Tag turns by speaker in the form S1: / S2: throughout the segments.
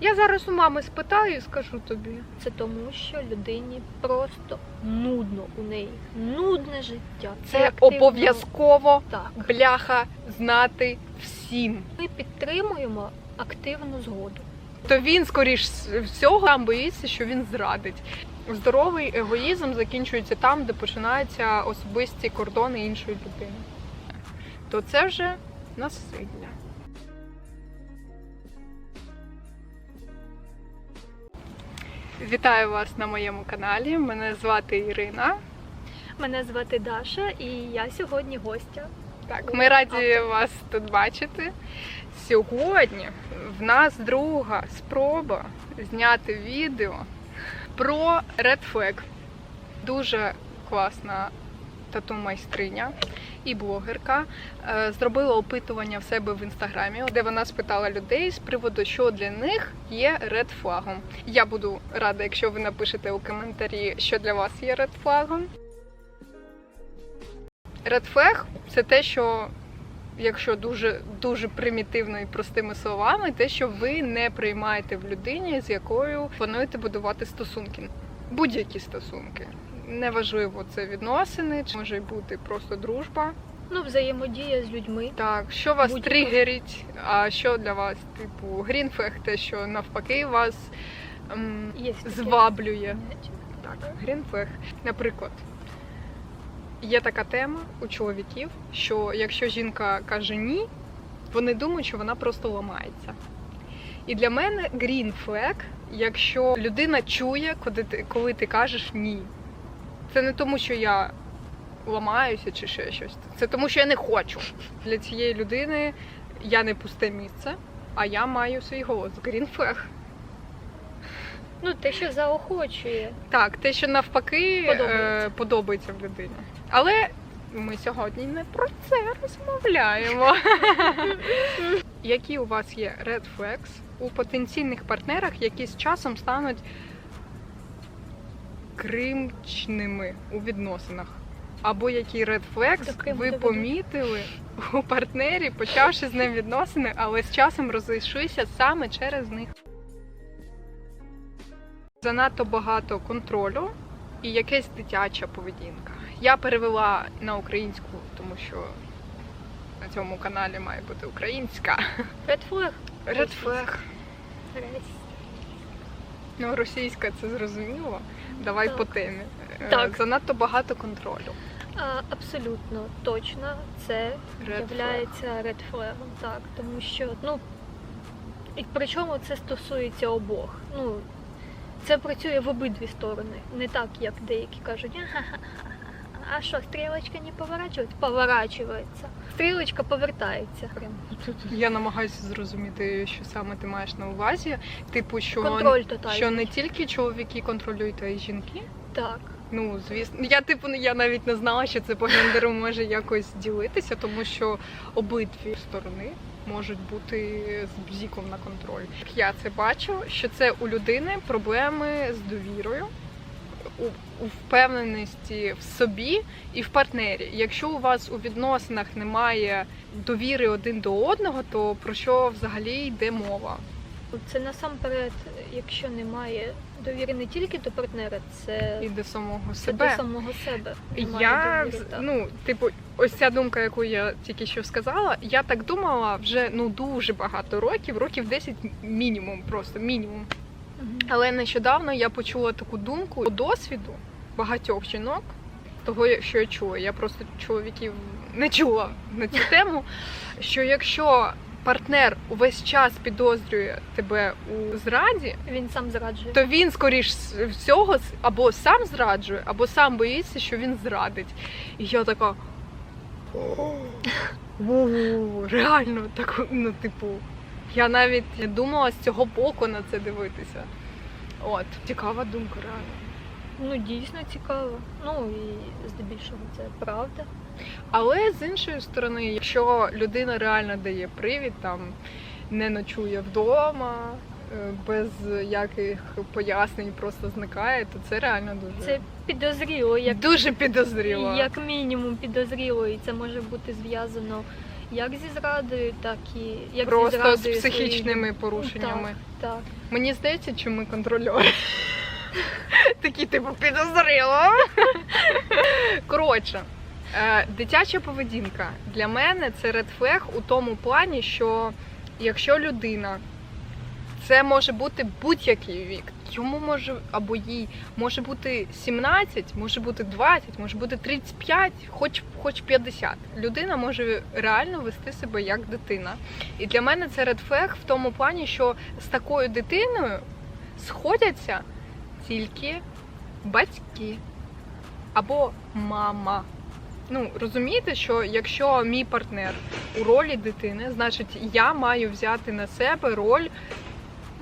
S1: Я зараз у мами спитаю і скажу тобі.
S2: Це тому, що людині просто нудно у неї. Нудне життя.
S1: Це
S2: активно.
S1: обов'язково
S2: Так.
S1: бляха знати всім.
S2: Ми підтримуємо активну згоду.
S1: То він, скоріш всього, сам боїться, що він зрадить. Здоровий егоїзм закінчується там, де починаються особисті кордони іншої людини. То це вже насилля. Вітаю вас на моєму каналі. Мене звати Ірина.
S2: Мене звати Даша, і я сьогодні гостя.
S1: Так, ми раді вас тут бачити. Сьогодні в нас друга спроба зняти відео про Red Flag. Дуже класна тату-майстриня і блогерка е, зробила опитування в себе в інстаграмі, де вона спитала людей з приводу, що для них є Red флагом. Я буду рада, якщо ви напишете у коментарі, що для вас є Red флагом. Red flag – це те, що, якщо дуже дуже примітивно і простими словами, те, що ви не приймаєте в людині, з якою плануєте будувати стосунки. Будь-які стосунки. Неважливо, це відносини, чи може бути просто дружба.
S2: Ну, взаємодія з людьми.
S1: Так, що вас
S2: Будь-яка.
S1: тригерить, а що для вас, типу, грінфег, те, що навпаки вас ем,
S2: Є таке
S1: зваблює.
S2: поняття.
S1: Так, грінфег. Наприклад, є така тема у чоловіків, що якщо жінка каже ні, вони думають, що вона просто ламається. І для мене flag, якщо людина чує, коли ти, коли ти кажеш ні. Це не тому, що я ламаюся чи ще щось. Це тому, що я не хочу. Для цієї людини я не пусте місце, а я маю свій голос. Flag.
S2: Ну, те, що заохочує.
S1: Так, те, що навпаки
S2: Подобається.
S1: е, подобається в людині. Але ми сьогодні не про це розмовляємо. Які у вас є red flags у потенційних партнерах, які з часом стануть кримчними у відносинах? Або flags
S2: Криму
S1: ви помітили у партнері, почавши з ним відносини, але з часом розійшлися саме через них? занадто багато контролю і якась дитяча поведінка. Я перевела на українську, тому що на цьому каналі має бути українська.
S2: Red flag.
S1: Ну, російська це зрозуміло. Давай
S2: Так.
S1: по темі. Е,
S2: Так.
S1: Занадто багато контролю.
S2: А, абсолютно точно це являється редфлегом, флегом, так, тому що, ну, і причому це стосується обох. Ну, це працює в обидві сторони. Не так, як деякі кажуть, «Ага-ха-ха-ха, а що, стрілочка не поворачується? Поворачується. Стрілочка повертається. Прям.
S1: Я намагаюся зрозуміти, що саме ти маєш на увазі. Типу, що,
S2: Контроль тотальний.
S1: що не тільки чоловіки контролюють, а й жінки.
S2: Так.
S1: Ну, звісно, я типу я навіть не знала, що це по гендеру може якось ділитися, тому що обидві сторони можуть бути з бзіком на контроль. Я це бачу, що це у людини проблеми з довірою, у, впевненості в собі і в партнері. Якщо у вас у відносинах немає довіри один до одного, то про що взагалі йде мова?
S2: Це насамперед, якщо немає довіри не тільки до партнера, це,
S1: І до самого себе.
S2: до самого себе.
S1: Я
S2: довіри,
S1: ну, типу, ось ця думка, яку я тільки що сказала, я так думала вже ну дуже багато років, років 10 мінімум, просто мінімум. Але нещодавно я почула таку думку по досвіду багатьох жінок, того, що я чула. Я просто чоловіків не чула на цю тему. Що якщо партнер увесь час підозрює тебе у зраді,
S2: Він сам зраджує.
S1: то він, скоріш всього, або сам зраджує, або сам боїться, що він зрадить. І я така. Реально, так, ну, типу, я навіть не думала з цього боку на це дивитися. От, цікава думка, реально.
S2: Ну, дійсно цікаво. Ну і здебільшого це правда.
S1: Але з іншої сторони, якщо людина реально дає привід, там не ночує вдома, е, без яких пояснень просто зникає, то це реально дуже,
S2: Це підозріло, як,
S1: дуже підозріло.
S2: як мінімум підозріло, і це може бути зв'язано як зі зрадою, так і як зі
S1: Просто з
S2: зрадою
S1: психічними
S2: своєю.
S1: порушеннями.
S2: Так, так.
S1: Мені здається, що ми контрольори. Такі, типу, підозріло. Коротше, е, дитяча поведінка для мене це редфлег у тому плані, що якщо людина, це може бути будь-який вік, йому може або їй може бути 17, може бути 20, може бути 35, хоч, хоч 50. Людина може реально вести себе як дитина. І для мене це редфлег в тому плані, що з такою дитиною сходяться тільки батьки або мама. Ну, розумієте, що якщо мій партнер у ролі дитини, значить я маю взяти на себе роль,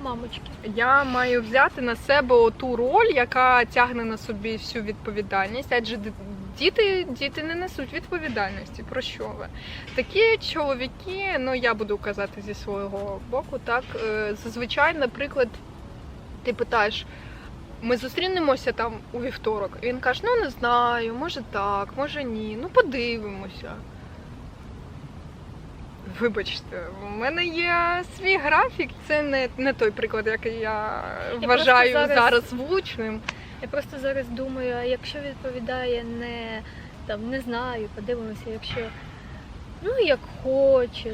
S2: Мамочки.
S1: я маю взяти на себе ту роль, яка тягне на собі всю відповідальність, адже діти, діти не несуть відповідальності. Про що ви? Такі чоловіки, ну я буду казати зі свого боку, так е, зазвичай, наприклад, ти питаєш. Ми зустрінемося там у вівторок. І він каже: ну не знаю, може так, може ні. Ну подивимося. Вибачте, у мене є свій графік. Це не, не той приклад, який я,
S2: Я
S1: вважаю зараз...
S2: зараз-
S1: влучним.
S2: Я просто зараз думаю, а якщо відповідає не там не знаю, подивимося, якщо ну як хочеш.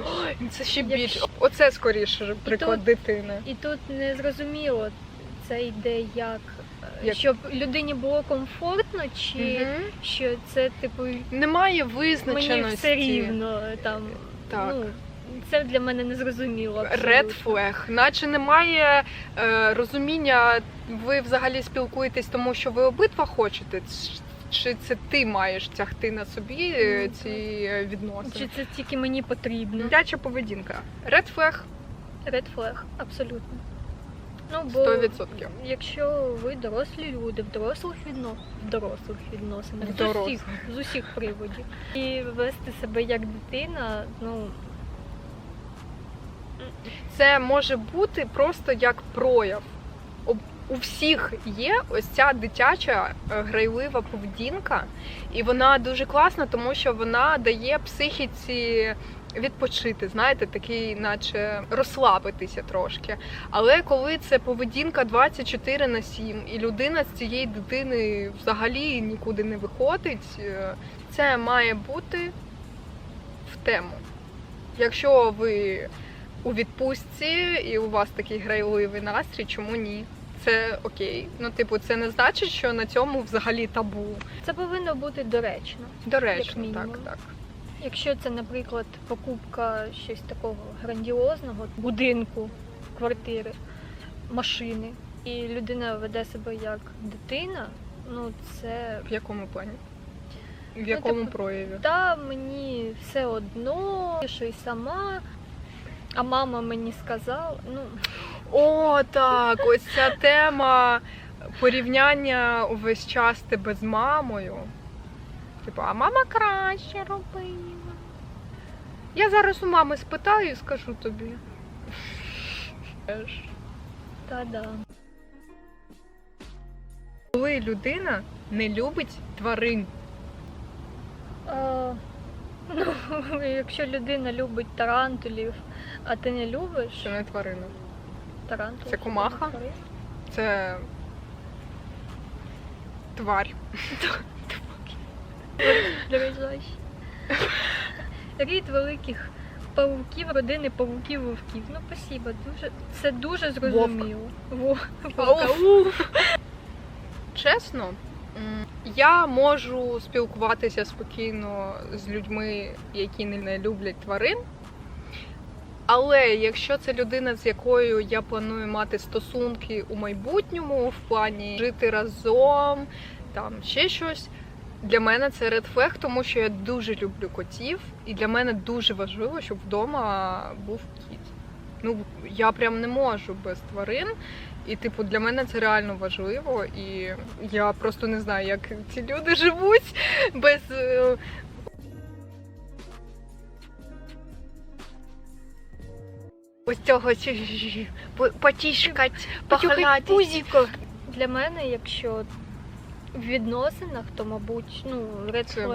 S1: Це ще
S2: Якщо-
S1: більше. Оце скоріше приклад
S2: тут-
S1: дитини.
S2: І тут не зрозуміло, це йде як, е,
S1: Як?
S2: щоб людині було комфортно, чи
S1: Мгм.
S2: що це типу
S1: Немає
S2: мені все рівно там.
S1: Так.
S2: Ну, це для мене не зрозуміло.
S1: flag, наче немає е, розуміння, ви взагалі спілкуєтесь, тому що ви обидва хочете, чи це ти маєш тягти на собі е,
S2: Ну,
S1: ці е, відносини?
S2: Чи це тільки мені потрібно?
S1: Дитяча поведінка. Red flag
S2: Red flag, абсолютно. Ну, бо
S1: 100%.
S2: якщо ви дорослі люди в дорослих відно... в дорослих відносинах,
S1: В
S2: з усіх, з усіх приводів, і вести себе як дитина, ну
S1: Це може бути просто як прояв. Об- У всіх є ось ця дитяча е, грайлива поведінка, і вона дуже класна, тому що вона дає психіці відпочити, знаєте, такий, наче розслабитися трошки. Але коли це поведінка 24 на 7, і людина з цієї дитини взагалі нікуди не виходить, е, це має бути в тему. Якщо ви у відпустці і у вас такий грайливий настрій, чому ні? Це окей. Ну, типу, це не значить, що на цьому взагалі табу.
S2: це повинно бути доречно.
S1: Доречно, так, так.
S2: Якщо це, наприклад, покупка щось такого грандіозного, будинку, квартири, машини, і людина веде себе як дитина, ну це
S1: В якому плані? В якому
S2: типу,
S1: прояві?
S2: та мені все одно, що й сама. А мама мені сказала, ну
S1: О, так, ось ця тема порівняння увесь час тебе з мамою. Типу, а мама краще робила. Я зараз у мами спитаю і скажу тобі.
S2: Та-да.
S1: Коли людина не любить тварин.
S2: А, ну, якщо людина любить тарантулів, а ти не любиш
S1: Це не тварина.
S2: тарантулів.
S1: Це комаха? Це тварь.
S2: Дорожай. Рід великих павуків, родини павуків вовків. Ну, спасибо, дуже, це дуже зрозуміло. Вовк. Вовка.
S1: Чесно, я можу спілкуватися спокійно з людьми, які не люблять тварин. Але якщо це людина, з якою я планую мати стосунки у майбутньому, в плані жити разом, там ще щось, для мене це red flag, тому що я дуже люблю котів, і для мене дуже важливо, щоб вдома був кіт. Ну, я прям не можу без тварин. І, типу, для мене це реально важливо, і я просто не знаю, як ці люди живуть без. е, Ось цього потішкать, погладить.
S2: пузіко. Для мене, якщо в відносинах, то мабуть, ну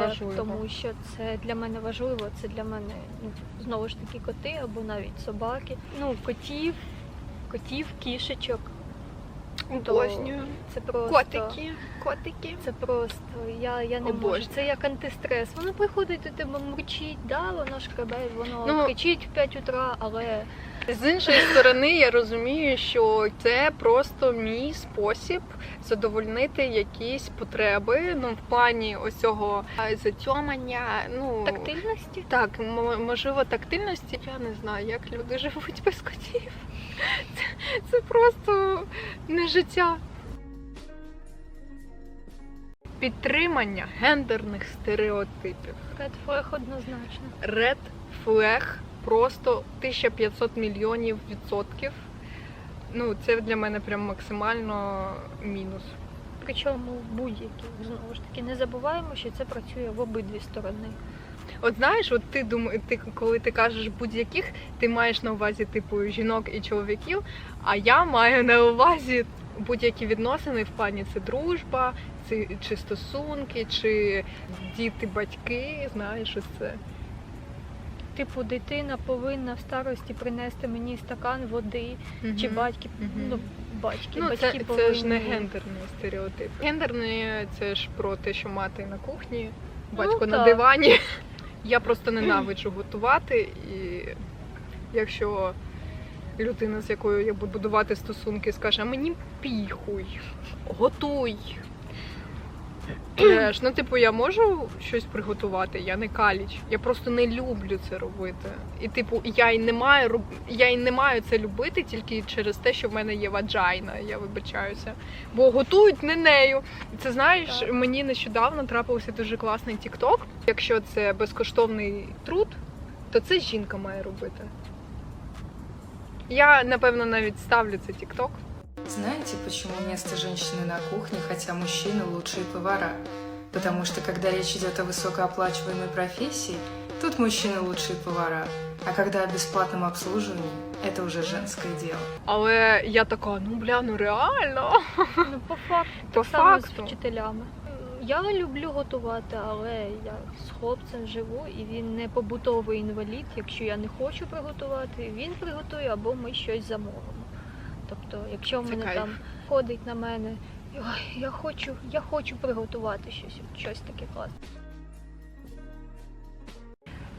S1: важливо.
S2: тому що це для мене важливо. Це для мене ну, знову ж таки коти або навіть собаки. Ну, котів, котів, кішечок.
S1: Обожнюю.
S2: Це просто
S1: Котики, котики.
S2: Це просто я, я не
S1: Обожнюю.
S2: можу. Це як антистрес. Воно приходить до тебе мурчить, да, воно шкребе, воно
S1: Ну,
S2: кричить в 5 утра, але
S1: З іншої сторони, я розумію, що це просто мій спосіб задовольнити якісь потреби. Ну, в плані ось цього затьомання. Ну
S2: тактильності.
S1: так, можливо, тактильності. Я не знаю, як люди живуть без котів. Це, це просто не життя. Підтримання гендерних стереотипів.
S2: Red flag однозначно.
S1: Red flag просто 1500 мільйонів відсотків. Ну, це для мене прям максимально мінус.
S2: Причому будь-які знову ж таки не забуваємо, що це працює в обидві сторони.
S1: От знаєш, от ти думаєш, ти коли ти кажеш будь-яких, ти маєш на увазі типу жінок і чоловіків, а я маю на увазі будь-які відносини в плані це дружба, це чи стосунки, чи діти, батьки. Знаєш, ось це.
S2: Типу, дитина повинна в старості принести мені стакан води, чи
S1: Мгм.
S2: батьки,
S1: Мгм.
S2: ну батьки,
S1: Ну,
S2: батьки
S1: це,
S2: повинні.
S1: це ж не гендерний стереотип. Гендерний це ж про те, що мати на кухні, батько на
S2: так.
S1: дивані. Я просто ненавиджу готувати, і якщо людина, з якою я буду будувати стосунки, скаже, а мені піхуй, готуй. Знаєш, ну, типу, я можу щось приготувати, я не каліч. Я просто не люблю це робити. І, типу, я й не маю роб- я й не маю це любити тільки через те, що в мене є ваджайна, я вибачаюся. Бо готують не нею. І Це знаєш,
S2: Так.
S1: мені нещодавно трапився дуже класний тікток. Якщо це безкоштовний труд, то це жінка має робити. Я, напевно, навіть ставлю це тікток.
S3: Знаете, почему место женщины на кухне, хотя мужчины лучшие повара? Потому что когда речь идет о высокооплачиваемой профессии, тут мужчины лучшие повара, а когда о бесплатном обслуживании, это уже женское дело.
S1: Але я така, ну бля, ну реально.
S2: Ну, по факту,
S1: По
S2: так само з
S1: факту.
S2: вчителями. Я люблю готувати, але я з хлопцем живу і він не побутовий інвалід. Якщо я не хочу приготувати, він приготує або ми щось замовимо. Тобто, якщо в мене
S1: кайф.
S2: там ходить на мене, ой, я хочу, я хочу приготувати щось, щось таке класне.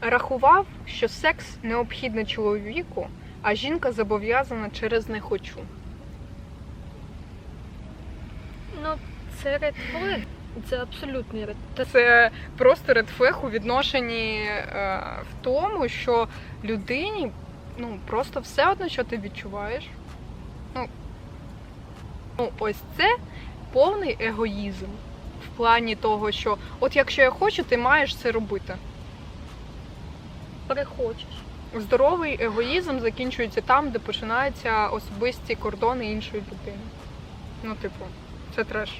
S1: Рахував, що секс необхідний чоловіку, а жінка зобов'язана через не хочу.
S2: Ну, це ред флег. Це абсолютний ред.
S1: Це просто редфег у відношенні е, в тому, що людині ну просто все одно, що ти відчуваєш. Ну, ось це повний егоїзм в плані того, що от якщо я хочу, ти маєш це робити.
S2: перехочеш.
S1: Здоровий егоїзм закінчується там, де починаються особисті кордони іншої людини. Ну, типу, це треш.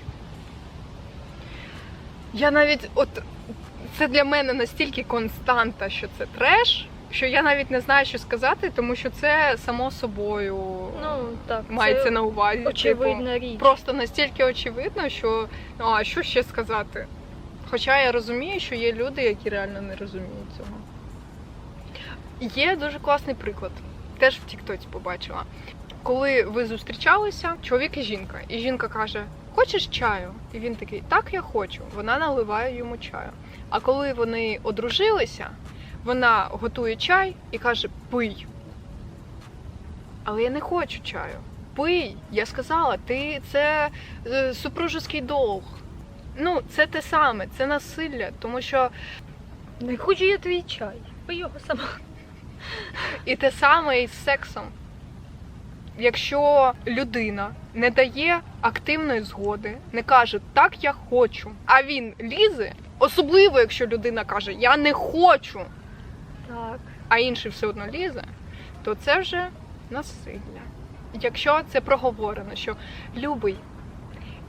S1: Я навіть, от це для мене настільки константа, що це треш, що я навіть не знаю, що сказати, тому що це само собою
S2: Ну так,
S1: мається
S2: це
S1: на увазі. типу,
S2: річ.
S1: просто настільки очевидно, що ну, а що ще сказати? Хоча я розумію, що є люди, які реально не розуміють цього. Є дуже класний приклад. Теж в Тіктоці побачила. Коли ви зустрічалися, чоловік і жінка, і жінка каже: Хочеш чаю? І він такий, так, я хочу. Вона наливає йому чаю. А коли вони одружилися, вона готує чай і каже: Пий. Але я не хочу чаю. Пий. Я сказала, ти це е, супружеский долг. Ну, це те саме, це насилля, тому що
S2: Не хочу я твій чай. Пий його сама.
S1: І те саме із сексом. Якщо людина не дає активної згоди, не каже так я хочу, а він лізе, особливо якщо людина каже Я не хочу,
S2: Так.
S1: а інший все одно лізе, то це вже насилля. Якщо це проговорено, що любий,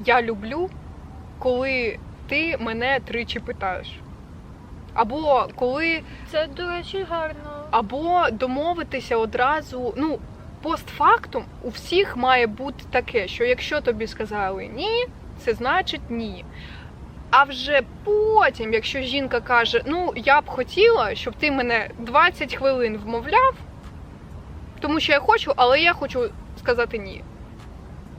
S1: я люблю, коли ти мене тричі питаєш. Або коли
S2: Це, до речі, гарно.
S1: або домовитися одразу. Ну, постфактум у всіх має бути таке, що якщо тобі сказали ні, це значить ні. А вже потім, якщо жінка каже, ну я б хотіла, щоб ти мене 20 хвилин вмовляв, тому що я хочу, але я хочу сказати ні.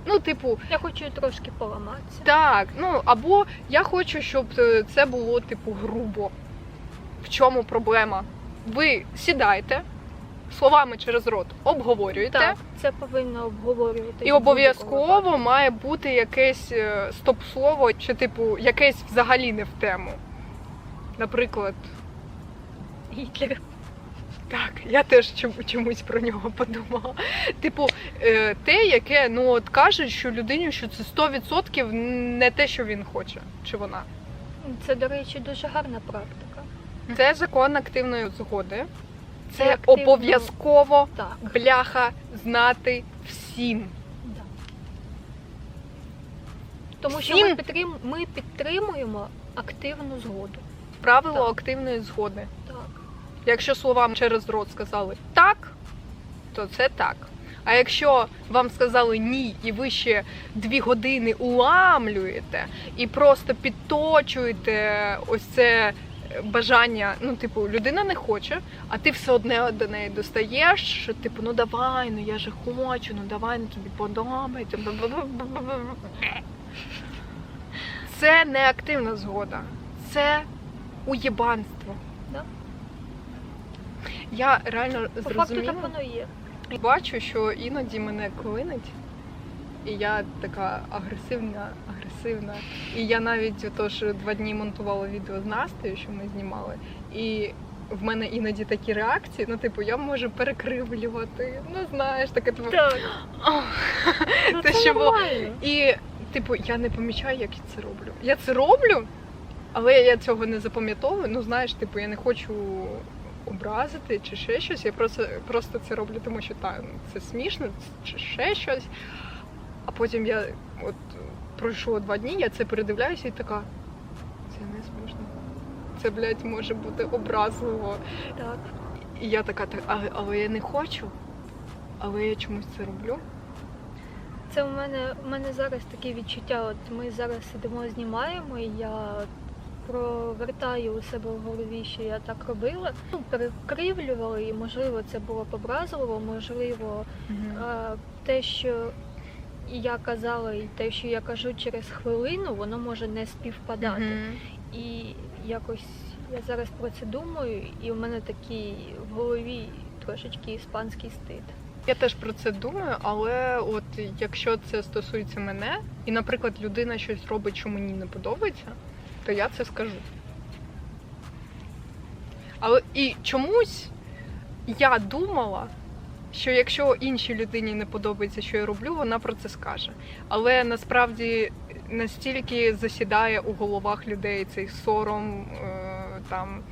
S1: Ну, типу,
S2: Я хочу трошки поламатися.
S1: так, ну або я хочу, щоб е, це було типу грубо. В чому проблема? Ви сідайте, словами через рот обговорюєте,
S2: Так, це повинно обговорювати.
S1: і обов'язково має бути якесь е, стоп-слово, чи типу якесь взагалі не в тему. Наприклад.
S2: Гітлер.
S1: так, я теж чомусь про нього подумала. Типу, е, те, яке ну от каже, що людині, що це 100% не те, що він хоче, чи вона.
S2: Це, до речі, дуже гарна практика.
S1: Це закон активної згоди. Це обов'язково бляха знати всім.
S2: Да. Тому що ми, підтрим... ми підтримуємо активну згоду.
S1: Правило
S2: Так.
S1: активної згоди.
S2: Так.
S1: Якщо словам через рот сказали так, то це так. А якщо вам сказали ні, і ви ще дві години уламлюєте і просто підточуєте ось це бажання, ну, типу, людина не хоче, а ти все одне до неї достаєш, що типу, ну давай, ну я же хочу, ну давай, ну тобі подобається. Це не активна згода, це уєбанство.
S2: Да.
S1: Я реально
S2: По факту так воно є.
S1: Бачу, що іноді мене клинить, і я така агресивна, агресивна. І я навіть отож два дні монтувала відео з Настею, що ми знімали. І в мене іноді такі реакції, ну, типу, я можу перекривлювати, ну знаєш, таке типу.
S2: Так. Ну,
S1: Те, що було. І, типу, я не помічаю, як я це роблю. Я це роблю, але я цього не запам'ятовую. Ну, знаєш, типу, я не хочу образити чи ще щось. Я просто, просто це роблю, тому що так, це смішно, чи ще щось. А потім я от пройшло два дні, я це передивляюся і така. Це не смішно. Це, блядь, може бути образливо.
S2: Так.
S1: І я така, так, але, але я не хочу, але я чомусь це роблю.
S2: Це у мене у мене зараз таке відчуття. От ми зараз сидимо, знімаємо, і я провертаю у себе в голові, що я так робила. Ну, перекривлювала, і можливо це було образливо, можливо, е, те, що я казала, і те, що я кажу через хвилину, воно може не співпадати.
S1: Мгм.
S2: І якось я зараз про це думаю, і в мене такий в голові трошечки іспанський стид.
S1: Я теж про це думаю, але от якщо це стосується мене, і, наприклад, людина щось робить, що мені не подобається, то я це скажу. Але і чомусь я думала, що якщо іншій людині не подобається, що я роблю, вона про це скаже. Але насправді настільки засідає у головах людей цей сором, е, там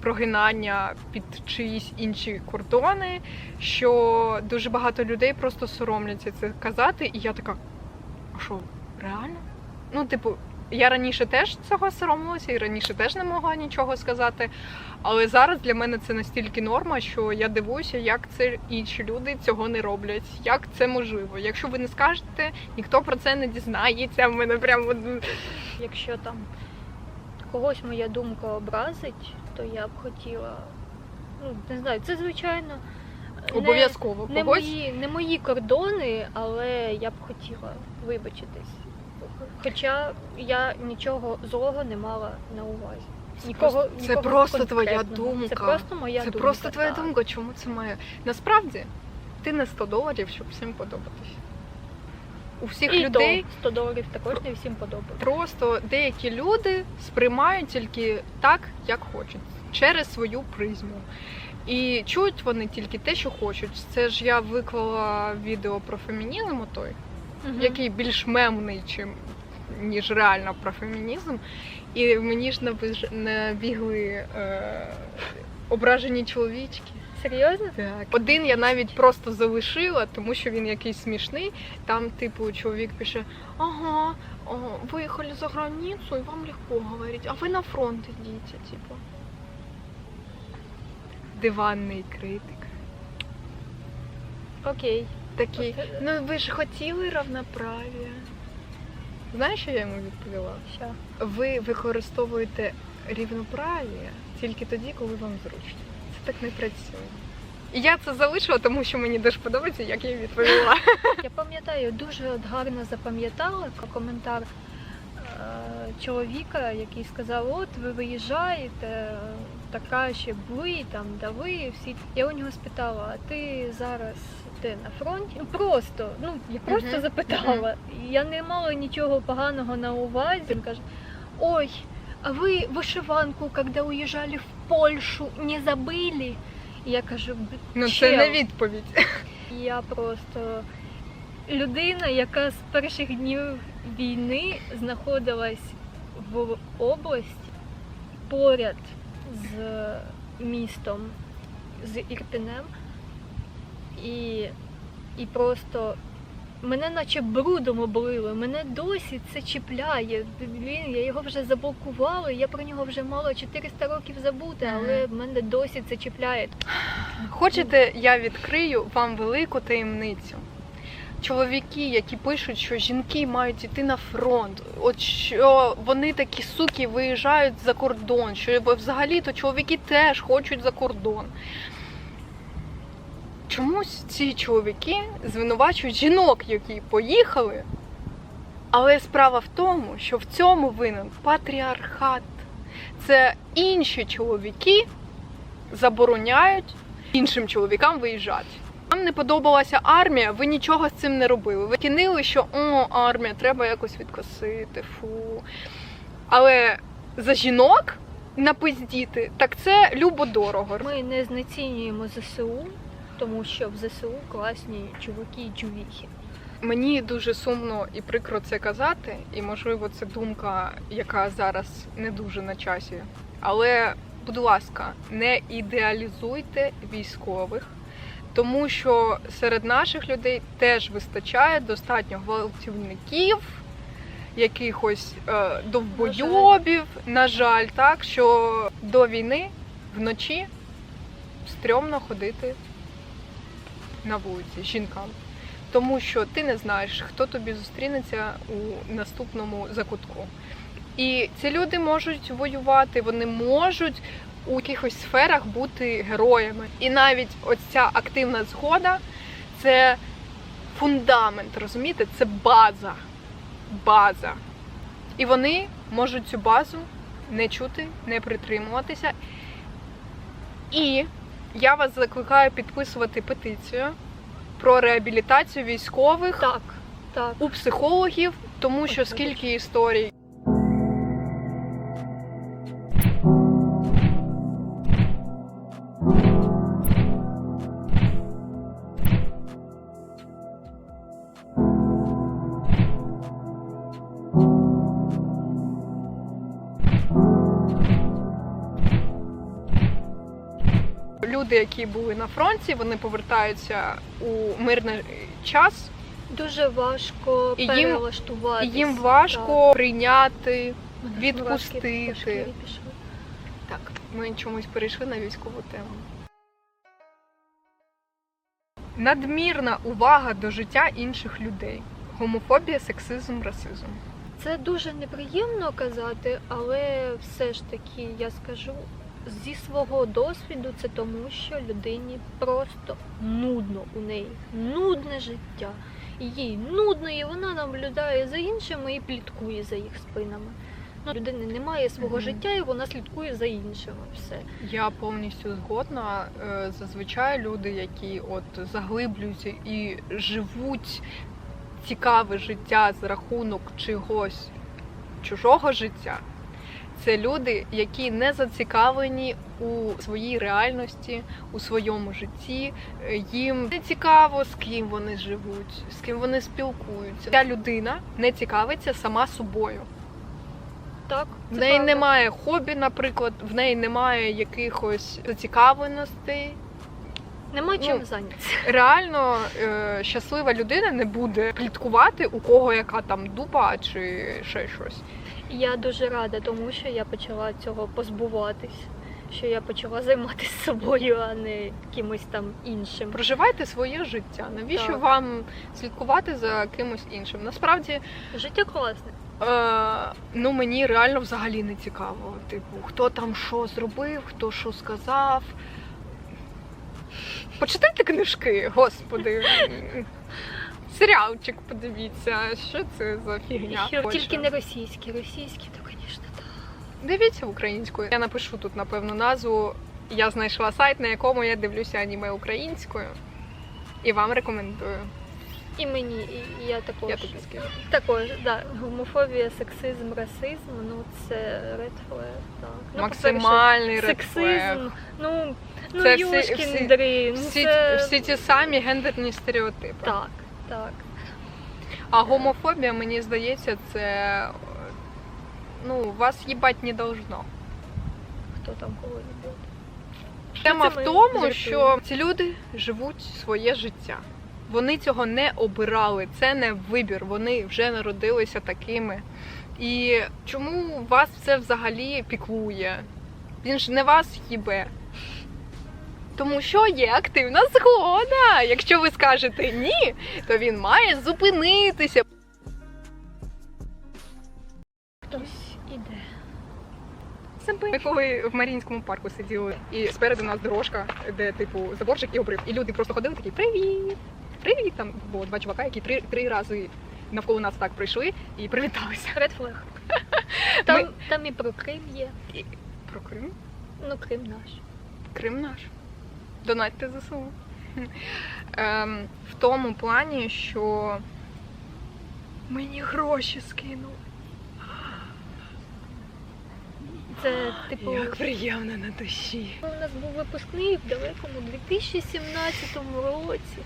S1: прогинання під чиїсь інші кордони, що дуже багато людей просто соромляться це казати, і я така, а що, реально? Ну, типу, я раніше теж цього соромилася, і раніше теж не могла нічого сказати. Але зараз для мене це настільки норма, що я дивуюся, як це інші люди цього не роблять. Як це можливо? Якщо ви не скажете, ніхто про це не дізнається. В мене прямо
S2: Якщо там когось моя думка образить, то я б хотіла, ну не знаю, це звичайно
S1: обов'язково
S2: не,
S1: когось.
S2: мої, не мої кордони, але я б хотіла вибачитись. Хоча я нічого злого не мала на увазі. Нікого,
S1: просто- це
S2: нікого
S1: просто твоя думка.
S2: Це просто моя
S1: Це
S2: думка.
S1: просто твоя
S2: так.
S1: думка. Чому це має? Насправді ти не 100 доларів, щоб всім подобатись. У всіх
S2: І
S1: людей
S2: то 100 доларів також не всім подобається.
S1: просто деякі люди сприймають тільки так, як хочуть, через свою призму. І чують вони тільки те, що хочуть. Це ж я виклала відео про фемінізм той,
S2: Мгм.
S1: який більш мемний, чим ніж реально про фемінізм. І мені ж набігли е, ображені чоловічки.
S2: Серйозно?
S1: Так. Один я навіть просто залишила, тому що він якийсь смішний. Там, типу, чоловік пише: Ага, о, виїхали за границю і вам легко говорити, а ви на фронт ідіть, типу. Диванний критик.
S2: Окей.
S1: Такий, ну ви ж хотіли равноправ'я. Знаєш, що я йому відповіла?
S2: Ща.
S1: Ви використовуєте рівноправ'я тільки тоді, коли вам зручно. Це так не працює. І я це залишила, тому що мені дуже подобається, як я відповіла.
S2: Я пам'ятаю, дуже от гарно запам'ятала коментар е, чоловіка, який сказав: от ви виїжджаєте, е, так краще ви там, да ви всі. Я у нього спитала, а ти зараз де на фронті? Просто, ну я просто
S1: Мгм.
S2: запитала. Я не мала нічого поганого на увазі. Він каже: Ой, а ви вишиванку, коли уїжджали в Польщу, не забили? І я кажу, «Б-
S1: Ну це не відповідь.
S2: я просто людина, яка з перших днів війни знаходилась в області поряд з містом, з Ірпінем. І, і просто мене наче брудом облили, мене досі це чіпляє. Блін, я його вже заблокувала, я про нього вже мала 400 років забути, але мене досі це чіпляє.
S1: Хочете, я відкрию вам велику таємницю. Чоловіки, які пишуть, що жінки мають йти на фронт, от що вони такі суки виїжджають за кордон, що взагалі-то чоловіки теж хочуть за кордон. Чомусь ці чоловіки звинувачують жінок, які поїхали. Але справа в тому, що в цьому винен патріархат. Це інші чоловіки забороняють іншим чоловікам виїжджати. Вам не подобалася армія, ви нічого з цим не робили. Ви кинили, що о, армія, треба якось відкосити, фу. Але за жінок напиздіти, так це любо-дорого.
S2: Ми не знецінюємо ЗСУ, тому що в ЗСУ класні чуваки і чувіхи.
S1: Мені дуже сумно і прикро це казати, і можливо це думка, яка зараз не дуже на часі. Але, будь ласка, не ідеалізуйте військових, тому що серед наших людей теж вистачає достатньо гвалтівників, якихось е, довбойобів. На жаль, так що до війни вночі стрьомно ходити на вулиці жінкам тому що ти не знаєш, хто тобі зустрінеться у наступному закутку. І ці люди можуть воювати, вони можуть у якихось сферах бути героями. І навіть ось ця активна згода це фундамент, розумієте? Це база. База. І вони можуть цю базу не чути, не притримуватися. І я вас закликаю підписувати петицію про реабілітацію військових
S2: Так, так.
S1: у психологів, тому що скільки історій. Люди, які були на фронті, вони повертаються у мирний час,
S2: Дуже важко
S1: І їм- і їм важко прийняти.
S2: Так.
S1: відпустити.
S2: По шкірі пішли.
S1: Так, ми чомусь перейшли на військову тему. Надмірна увага до життя інших людей. Гомофобія, сексизм, расизм.
S2: Це дуже неприємно казати, але все ж таки я скажу зі свого досвіду, це тому, що людині просто нудно у неї, нудне життя. Їй нудно, і вона наблюдає за іншими і пліткує за їх спинами. Ну, людини немає свого
S1: Мгм.
S2: життя, і вона слідкує за іншими. Все.
S1: Я повністю згодна. Е, Зазвичай люди, які от заглиблюються і живуть цікаве життя за рахунок чогось чужого життя, це люди, які не зацікавлені у своїй реальності, у своєму житті. Їм не цікаво, з ким вони живуть, з ким вони спілкуються. Ця людина не цікавиться сама собою.
S2: Так,
S1: В неї
S2: правда.
S1: немає хобі, наприклад, в неї немає якихось зацікавленостей.
S2: Нема чим
S1: ну,
S2: зайнятися.
S1: Реально е, щаслива людина не буде пліткувати, у кого яка там дупа чи ще щось.
S2: Я дуже рада, тому що я почала цього позбуватись. Що я почала займатися собою, а не кимось там іншим.
S1: Проживайте своє життя. Навіщо
S2: Так.
S1: вам слідкувати за кимось іншим? Насправді
S2: Життя класне.
S1: Е, ну мені реально взагалі не цікаво. Типу, хто там що зробив, хто що сказав. Почитайте книжки, господи. Серіалчик подивіться, що це за фігня. Хочу.
S2: тільки не російські. Російські, то, звісно, так.
S1: Дивіться українською. Я напишу тут, напевно, назву. Я знайшла сайт, на якому я дивлюся аніме українською. І вам рекомендую.
S2: І мені, і я також.
S1: Я тобі скину.
S2: Також, да, гомофобія, сексизм, расизм, ну це red flag, так. Ну,
S1: Максимальний редфлег.
S2: сексизм, ну, ну
S1: Це всі-
S2: юшкін
S1: всі-
S2: ну,
S1: Всі,
S2: це...
S1: всі ті самі гендерні стереотипи.
S2: Так, так.
S1: А гомофобія, мені здається, це ну, вас їбать не должно.
S2: Хто там кого любить.
S1: Тема в тому, що ці люди живуть своє життя. Вони цього не обирали, це не вибір. Вони вже народилися такими. І чому вас це взагалі піклує? Він ж не вас їбе. Тому що є активна згода. Якщо ви скажете ні, то він має зупинитися.
S2: Хтось іде.
S1: Ми коли в Маріїнському парку сиділи, і спереду нас дорожка, де типу заборчик і обрив. І люди просто ходили такі Привіт! Привіт! Там було два чувака, які три, три рази навколо нас так прийшли і привіталися.
S2: Flag. Там, там і про Крим є.
S1: Про Крим?
S2: Ну, Крим наш.
S1: Крим наш. Донатьте ЗСУ. Ем, в тому плані, що мені гроші скинули.
S2: Це, типу,
S1: Як приємно на душі.
S2: у нас був випускний в далекому 2017 році.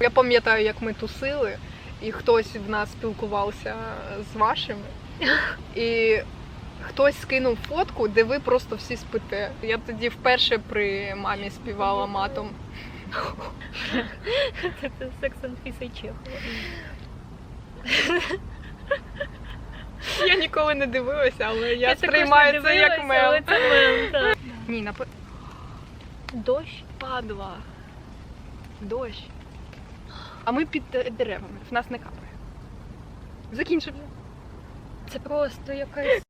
S1: Я пам'ятаю, як ми тусили, і хтось в нас спілкувався з вашими, і хтось скинув фотку, де ви просто всі спите. Я тоді вперше при мамі співала матом.
S2: Це, це секс Анфіса Чехова.
S1: Я ніколи не дивилася, але я, сприймаю це як
S2: дивилася, але це мем, так.
S1: Ні, напе...
S2: Дощ.
S1: падла. Дощ. А ми під е, деревами, в нас не капає. Закінчився.
S2: Це просто якась